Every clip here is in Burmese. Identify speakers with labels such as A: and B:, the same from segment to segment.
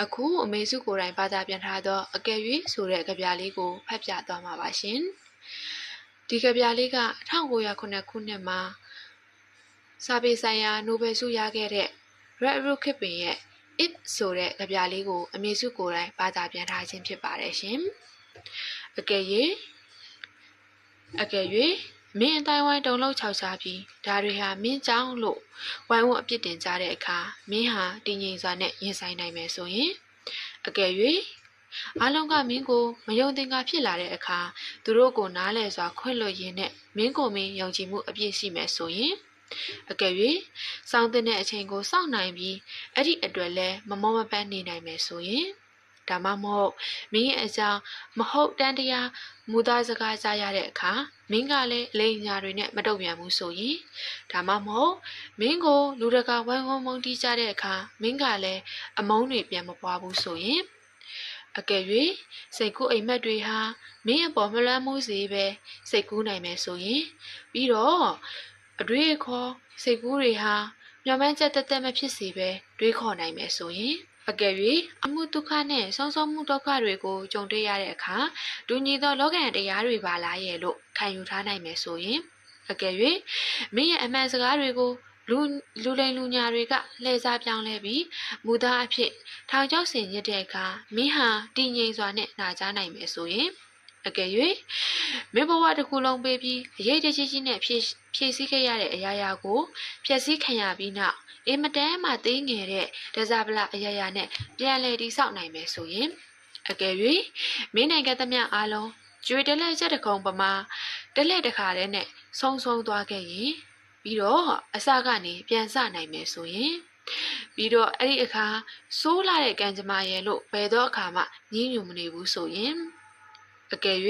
A: အခုအမေစုကိုယ်တိုင်ဘာသာပြန်ထားသောအကယ်၍ဆိုတဲ့ကြပြလေးကိုဖတ်ပြသွားမှာပါရှင်ဒီကြပြလေးက1909ခုနှစ်မှာစာပေဆိုင်ရာနိုဘယ်ဆုရခဲ့တဲ့ Red Rook ခစ်ပင်ရဲ့ It ဆိုတဲ့ကြပြလေးကိုအမေစုကိုယ်တိုင်ဘာသာပြန်ထားခြင်းဖြစ်ပါတယ်ရှင်အကယ်၍အကယ်၍ မင်းအတိုင်းဝိုင်းတုံလုံးခြောက်ချပြီးဒါတွေဟာမင်းကြောင့်လို့ဝိုင်းဝန်းအပြစ်တင်ကြတဲ့အခါမင်းဟာတည်ငြိမ်စွာနဲ့ရင်ဆိုင်နိုင်မယ်ဆိုရင်အကယ်၍အားလုံးကမင်းကိုမယုံသင်္ကာဖြစ်လာတဲ့အခါသူတို့ကိုနားလဲစွာခွင့်လွှတ်ရင်းနဲ့မင်းကိုမင်းယုံကြည်မှုအပြည့်ရှိမယ်ဆိုရင်အကယ်၍စောင့်တဲ့အချိန်ကိုစောင့်နိုင်ပြီးအဲ့ဒီအတွက်လဲမမောမပန်းနေနိုင်မယ်ဆိုရင် ဒါမှမဟုတ်မင်းရဲ့အကြောင်းမဟုတ်တန်တရားမူသားစကားကြားရတဲ့အခါမင်းကလည်းလိန်ညာတွေနဲ့မတုံ့ပြန်ဘူးဆိုရင်ဒါမှမဟုတ်မင်းကိုလူတကာဝိုင်းဝန်းမုန်းတီးကြတဲ့အခါမင်းကလည်းအမုန်းတွေပြန်မပွားဘူးဆိုရင်အကယ်၍စိတ်ကူးအိမ်မက်တွေဟာမင်းအပေါ်မလွမ်းမှုစေပဲစိတ်ကူးနိုင်မယ်ဆိုရင်ပြီးတော့အတွေ့အခေါ်စိတ်ကူးတွေဟာမျော်မှန်းချက်တက်တက်မဖြစ်စေပဲတွေးခေါ်နိုင်မယ်ဆိုရင် အကယ်၍အမှုဒုက္ခနဲ့ဆုံးဆုံးမှုဒုက္ခတွေကိုကြုံတွေ့ရတဲ့အခါဒူညီသောလောကရန်တရားတွေပါလားရဲ့လို့ခံယူထားနိုင်မယ်ဆိုရင်အကယ်၍မင်းရဲ့အမှန်စကားတွေကိုလူလူလိန်လူညာတွေကလှည့်စားပြောင်းလဲပြီးမူသားအဖြစ်ထောင်ချောက်ဆင်ရတဲ့အခါမင်းဟာတည်ငြိမ်စွာနဲ့နာကြားနိုင်မယ်ဆိုရင် အကယ်၍မင်းဘဝတစ်ခုလုံးပေးပြီးအရေးတကြီးကြီးနဲ့ဖြည့်ဖြည့်ဆည်းခဲ့ရတဲ့အရာရာကိုဖျက်ဆီးခံရပြီးနောက်အင်မတန်မှသေးငယ်တဲ့ဒဇဗလာအရာရာနဲ့ပြန်လည်တည်ဆောက်နိုင်မယ်ဆိုရင်အကယ်၍မင်းနိုင်ငံသမျှအားလုံးကျွေတလက်ချက်တစ်ခုံပမာတလက်တစ်ခါတည်းနဲ့ဆုံဆုံသွားခဲ့ရင်ပြီးတော့အစကနေပြန်စနိုင်မယ်ဆိုရင်ပြီးတော့အဲ့ဒီအခါစိုးလာတဲ့ကံကြမ္မာရဲ့လို့ဘယ်တော့အခါမှညှင်းညူမနေဘူးဆိုရင် အကယ်၍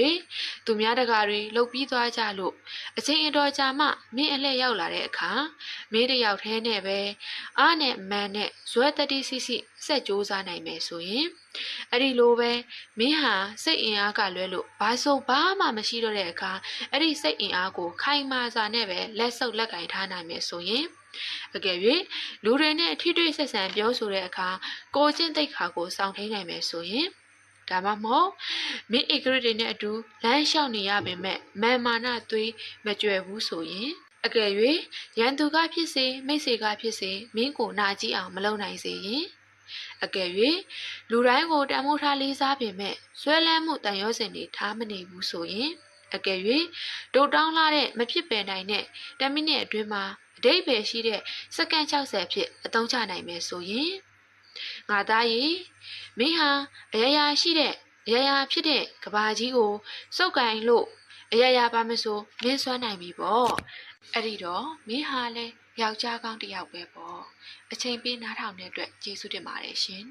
A: သူများတကာတွေလှုပ်ပြီးသွားကြလို့အချိန်အတော်ကြာမှမင်းအလှည့်ရောက်လာတဲ့အခါမင်းတယောက်တည်းနဲ့ပဲအားနဲ့မန်နဲ့ဇွဲတတိစီစီဆက်ကြိုးစားနိုင်မယ်ဆိုရင်အဲ့ဒီလိုပဲမင်းဟာစိတ်အင်အားကလွဲလို့ဘာဆိုဘာမှမရှိတော့တဲ့အခါအဲ့ဒီစိတ်အင်အားကိုခိုင်မာစွာနဲ့ပဲလက်ဆုပ်လက်ကင်ထားနိုင်မယ်ဆိုရင်အကယ်၍လူတွေနဲ့ထိတွေ့ဆက်ဆံပြောဆိုတဲ့အခါကိုချင်းတိတ်ခါကိုစောင့်ထိန်နိုင်မယ်ဆိုရင်ဒါမှမဟုတ် မင်းဧကရစ်တွေနဲ့အတူလမ်းလျှောက်နေရပေမဲ့မာမာနသွေးမကြွယ်ဘူးဆိုရင်အကယ်၍ရန်သူကဖြစ်စေမိတ်ဆွေကဖြစ်စေမင်းကိုနာကြည့်အောင်မလုပ်နိုင်စေရင်အကယ်၍လူတိုင်းကိုတန်မိုးထားလေးစားပေမဲ့ဆွဲလန်းမှုတန်ရောစင်တွေထားမနေဘူးဆိုရင်အကယ်၍ဒုတ်တောင်းလာတဲ့မဖြစ်ပယ်နိုင်တဲ့10မိနစ်အတွင်းမှာအတိတ်ပဲရှိတဲ့စက္ကန့်60ဖြစ်အသုံးချနိုင်မယ်ဆိုရင်ငါသားရေမင်းဟာအရရာရှိတဲ့ အရရာဖြစ်တဲ့ကဘာကြီးကိုစုပ်ကင်လို့အရရာပါမဆိုမင်းစွမ်းနိုင်ပြီပေါ့အဲ့ဒီတော့မင်းဟာလဲယောက်ျားကောင်းတစ်ယောက်ပဲပေါ့အချိန်ပေးနားထောင်တဲ့အတွက်ကျေးဇူးတင်ပါတယ်ရှင်